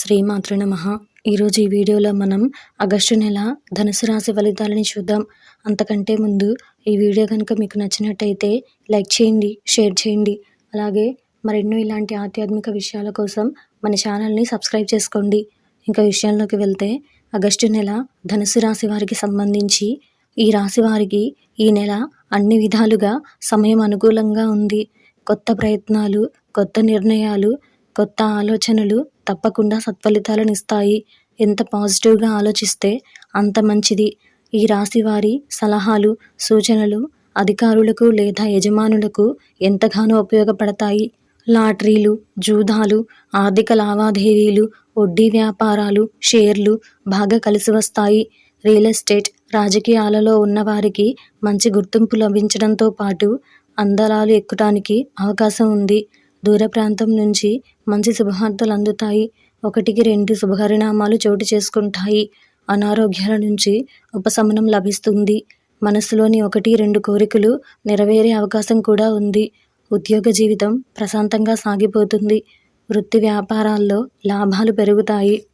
శ్రీమాతృ నమ. ఈరోజు ఈ వీడియోలో మనం ఆగస్టు నెల ధనుసు రాశి ఫలితాలని చూద్దాం. అంతకంటే ముందు ఈ వీడియో కనుక మీకు నచ్చినట్టయితే లైక్ చేయండి షేర్ చేయండి. అలాగే మరెన్నో ఇలాంటి ఆధ్యాత్మిక విషయాల కోసం మన ఛానల్ని సబ్స్క్రైబ్ చేసుకోండి. ఇంకా విషయంలోకి వెళ్తే ఆగస్టు నెల ధనుసు రాశి వారికి సంబంధించి ఈ రాశి వారికి ఈ నెల అన్ని విధాలుగా సమయం అనుకూలంగా ఉంది. కొత్త ప్రయత్నాలు కొత్త నిర్ణయాలు కొత్త ఆలోచనలు తప్పకుండా సత్ఫలితాలను ఇస్తాయి. ఎంత పాజిటివ్గా ఆలోచిస్తే అంత మంచిది. ఈ రాశి వారి సలహాలు సూచనలు అధికారులకు లేదా యజమానులకు ఎంతగానో ఉపయోగపడతాయి. లాటరీలు జూదాలు ఆర్థిక లావాదేవీలు వడ్డీ వ్యాపారాలు షేర్లు బాగా కలిసి వస్తాయి. రియల్ ఎస్టేట్ రాజకీయాలలో ఉన్నవారికి మంచి గుర్తింపు లభించడంతో పాటు అందలాలు ఎక్కడానికి అవకాశం ఉంది. దూర ప్రాంతం నుంచి మంచి శుభవార్తలు అందుతాయి. ఒకటికి రెండు శుభపరిణామాలు చోటు చేసుకుంటాయి. అనారోగ్యాల నుంచి ఉపశమనం లభిస్తుంది. మనసులోని ఒకటి రెండు కోరికలు నెరవేరే అవకాశం కూడా ఉంది. ఉద్యోగ జీవితం ప్రశాంతంగా సాగిపోతుంది. వృత్తి వ్యాపారాల్లో లాభాలు పెరుగుతాయి.